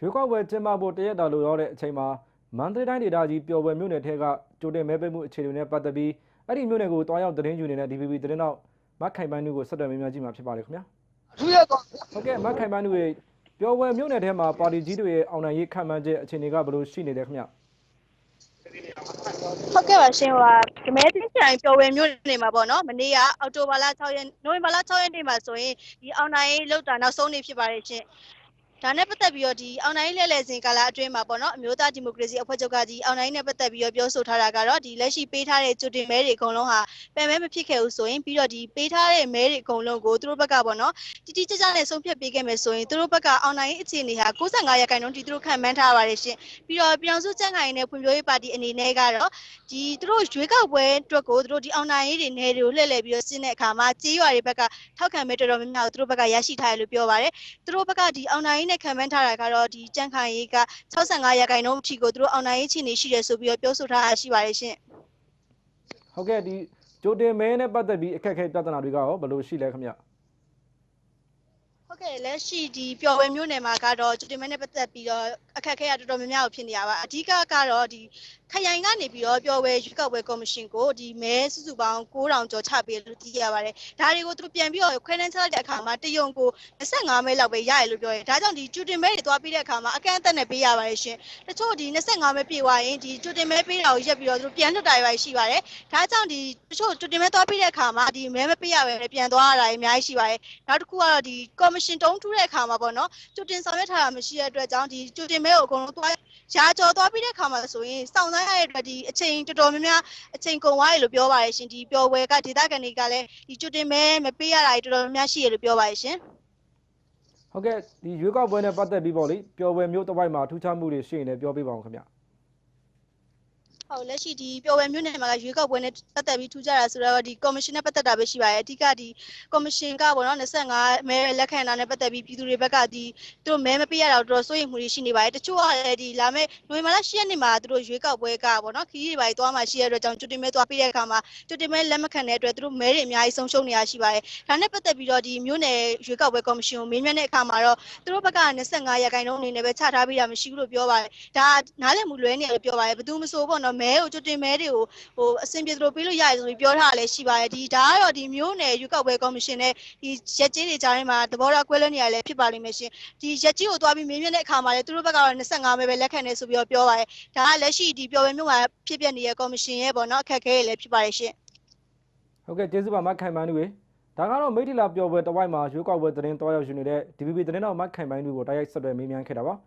ရွေးကောက်ပွဲကျင်းပဖို့တရက်တာလိုရောက်တဲ့အချိန်မှာမန္တလေးတိုင်းဒေသကြီးပျော်ပွဲမြို့နယ်ထဲကကြိုတင်မဲပေးမှုအခြေအနေတွေနဲ့ပတ်သက်ပြီးအဲ့ဒီမြို့နယ်ကိုတွားရောက်သတင်းယူနေတဲ့ DVB သတင်းတော့မတ်ခိုင်ပန်းနုကိုဆက်သွယ်မေးမြန်းကြည့်မှာဖြစ်ပါတယ်ခင်ဗျာအထူးရတော့ဟုတ်ကဲ့မတ်ခိုင်ပန်းနုရဲ့ပျော်ပွဲမြို့နယ်ထဲမှာပါတီကြီးတွေရဲ့အောင်နိုင်ရေးခံမှန်းချက်အခြေအနေကဘယ်လိုရှိနေလဲခင်ဗျာဟုတ်ကဲ့ပါရှင်ဟိုဟာဒမဲတင်းချိုင်ပျော်ဝယ်မြို့နေမှာပေါ့နော်မနေ့ကအောက်တိုဘာလ6ရက်နိုဝင်ဘာလ6ရက်နေ့မှာဆိုရင်ဒီအောင်နိုင်ရေးလောက်တာနောက်ဆုံးနေ့ဖြစ်ပါတယ်ရှင် ဒါနဲ့ပတ်သက်ပြီးတော့ဒီအောင်နိုင်ရေးလဲလှယ်စဉ်ကာလအတွင်းမှာပေါ့နော်အမျိုးသားဒီမိုကရေစီအဖွဲ့ချုပ်ကဒီအောင်နိုင်ရေးနဲ့ပတ်သက်ပြီးတော့ပြောဆိုထားတာကတော့ဒီလက်ရှိပေးထားတဲ့ကြိုတင်မဲတွေအကုန်လုံးဟာပယ်မဲမဖြစ်ခဲ့ဘူးဆိုရင်ပြီးတော့ဒီပေးထားတဲ့မဲတွေအကုန်လုံးကိုသူတို့ဘက်ကပေါ့နော်တိတိကျကျနဲ့ဆုံးဖြတ်ပေးခဲ့မယ်ဆိုရင်သူတို့ဘက်ကအောင်နိုင်ရေးအခြေအနေဟာ65ရာခိုင်နှုန်းဒီသူတို့ခံမှန်းထားပါတယ်ရှင်ပြီးတော့ပြည်အောင်စုကြံ့ခိုင်ရေးနဲ့ဖွံ့ဖြိုးရေးပါတီအနေနဲ့ကတော့ဒီသူတို့ရွေးကောက်ပွဲအတွက်ကိုသူတို့ဒီအောင်နိုင်ရေးတွေနေတွေကိုလှည့်လည်ပြီးတော့ရှင်းတဲ့အခါမှာကြေးရွာတွေဘက်ကထောက်ခံမဲ့တော်တော်များများကိုသူတို့ဘက်ကရရှိထားတယ်လို့ပြောပါတယ်သူတို့ဘက်ကဒီအောင်နိုင်ရေးနဲ့ခံမှန်းထားတာကတော့ဒီကြံ့ခိုင်ရေးက65ရာခိုင်နှုန်းအထိကိုသူတို့အောင်နိုင်ရေးချီနေရှိတယ်ဆိုပြီးတော့ပြောဆိုထားတာရှိပါတယ်ရှင်ဟုတ်ကဲ့ဒီကြိုတင်မဲနဲ့ပတ်သက်ပြီးအခက်အခဲပြဿနာတွေကရောဘယ်လိုရှိလဲခင်ဗျာ ဟုတ်ကဲ့လက်ရှိဒီပျော်ဝဲမျိုးနယ်မှာကတော့ကျွတင်မဲနဲ့ပတ်သက်ပြီးတော့အခက်အခဲကတော်တော်များများကိုဖြစ်နေရပါအဓိကကတော့ဒီခရိုင်ကနေပြီးတော့ပျော်ဝဲရွေးကောက်ပွဲကော်မရှင်ကိုဒီမဲစုစုပေါင်း9000ကျော်ချပေးလို့သိရပါတယ်ဒါတွေကိုသူတို့ပြန်ပြီးတော့ခွဲနှမ်းချလိုက်တဲ့အခါမှာတယုံကို25မဲလောက်ပဲရရလို့ပြောတယ်ဒါကြောင့်ဒီကျွတင်မဲတွေသွားပြီးတဲ့အခါမှာအကန့်အသတ်နဲ့ပေးရပါတယ်ရှင်တချို့ဒီ25မဲပြေသွားရင်ဒီကျွတင်မဲပေးတာကိုရက်ပြီးတော့သူတို့ပြန်လွတ်တာရရှိပါတယ်ဒါကြောင့်ဒီတချို့ကျွတင်မဲသွားပြီးတဲ့အခါမှာဒီမဲမပေးရပဲနဲ့ပြန်သွားရတာအများကြီးရှိပါတယ်နောက်တစ်ခုကတော့ဒီကော်မရှင်တုံးထူးတဲ့အခါမှာပေါ့နော်ကြိုတင်ဆောင်ရွက်ထားတာမရှိတဲ့အတွက်ကြောင့်ဒီကြိုတင်မဲကိုအကုန်လုံးသွားရာကျော်သွားပြီးတဲ့အခါမှာဆိုရင်စောင့်ဆိုင်းရတဲ့အတွက်ဒီအချိန်တော်တော်များများအချိန်ကုန်သွားရလို့ပြောပါရရှင်ဒီပျော်ဝဲကဒေသခံတွေကလည်းဒီကြိုတင်မဲမပေးရတာတွေတော်တော်များများရှိရလို့ပြောပါရရှင်ဟုတ်ကဲ့ဒီရွေးကောက်ပွဲနဲ့ပတ်သက်ပြီးပေါ့လေပျော်ပွဲမြို့တစ်ဝိုက်မှာထူးခြားမှုတွေရှိရင်လည်းပြောပြပါအောင်ခင်ဗျာ ဟုတ်လက်ရှိဒီပျော်ဝဲမြို့နယ်မှာကရွေးကောက်ပွဲနဲ့ပတ်သက်ပြီးထူးခြားတာဆိုတော့ဒီကော်မရှင်နဲ့ပတ်သက်တာပဲရှိပါတယ်အဓိကဒီကော်မရှင်ကပေါ့နော်25မဲလက်ခံတာနဲ့ပတ်သက်ပြီးပြည်သူတွေဘက်ကဒီသူတို့မဲမပေးရတော့တော်တော်စိုးရိမ်မှုတွေရှိနေပါတယ်တချို့ကလည်းဒီလာမယ့်နိုဝင်ဘာလ10ရက်နေ့မှာသူတို့ရွေးကောက်ပွဲကပေါ့နော်ခီးတွေပါသွားမှရှိရတဲ့အတွက်ကြောင့်ကျွတ်တင်မဲသွားပေးတဲ့အခါမှာကျွတ်တင်မဲလက်မခံတဲ့အတွက်သူတို့မဲတွေအများကြီးဆုံးရှုံးနေရရှိပါတယ်ဒါနဲ့ပတ်သက်ပြီးတော့ဒီမြို့နယ်ရွေးကောက်ပွဲကော်မရှင်ကိုမေးမြန်းတဲ့အခါမှာတော့သူတို့ဘက်က25ရာခိုင်နှုန်းအနေနဲ့ပဲချထားပြီးတာမရှိဘူးလို့ပြောပါတယ်ဒါနားလည်မှုလွဲနေတယ်လို့ပြောပါတယ်ဘယ်သူမဆိုပေါ့နော်မဲကိုကျွတ်တင်မဲတွေကိုဟိုအဆင်ပြေသလိုပေးလို့ရတယ်ဆိုပြီးပြောထားတာလည်းရှိပါတယ်ဒီဒါကတော့ဒီမြို့နယ်ရွေးကောက်ပွဲကော်မရှင်နဲ့ဒီရက်ကြီးတွေကြားထဲမှာသဘောထားကွဲလွဲနေရလည်းဖြစ်ပါလိမ့်မယ်ရှင်ဒီရက်ကြီးကိုသွားပြီးမေးမြန်းတဲ့အခါမှာလည်းသူတို့ဘက်ကတော့25မဲပဲလက်ခံနေဆိုပြီးတော့ပြောပါတယ်ဒါကလက်ရှိဒီပြောပွဲမြို့မှာဖြစ်ပျက်နေတဲ့ကော်မရှင်ရဲ့ပေါ့နော်အခက်အခဲတွေလည်းဖြစ်ပါတယ်ရှင်ဟုတ်ကဲ့ကျေးဇူးပါမတ်ခိုင်ပန်းနုရေဒါကတော့မိထီလာပျော်ပွဲတစ်ဝိုက်မှာရွေးကောက်ပွဲသတင်းတွားရောက်ယူနေတဲ့ DVB သတင်းတော့မတ်ခိုင်ပန်းနုကိုတိုက်ရိုက်ဆက်သွယ်မေးမြန်းခဲ့တာပါ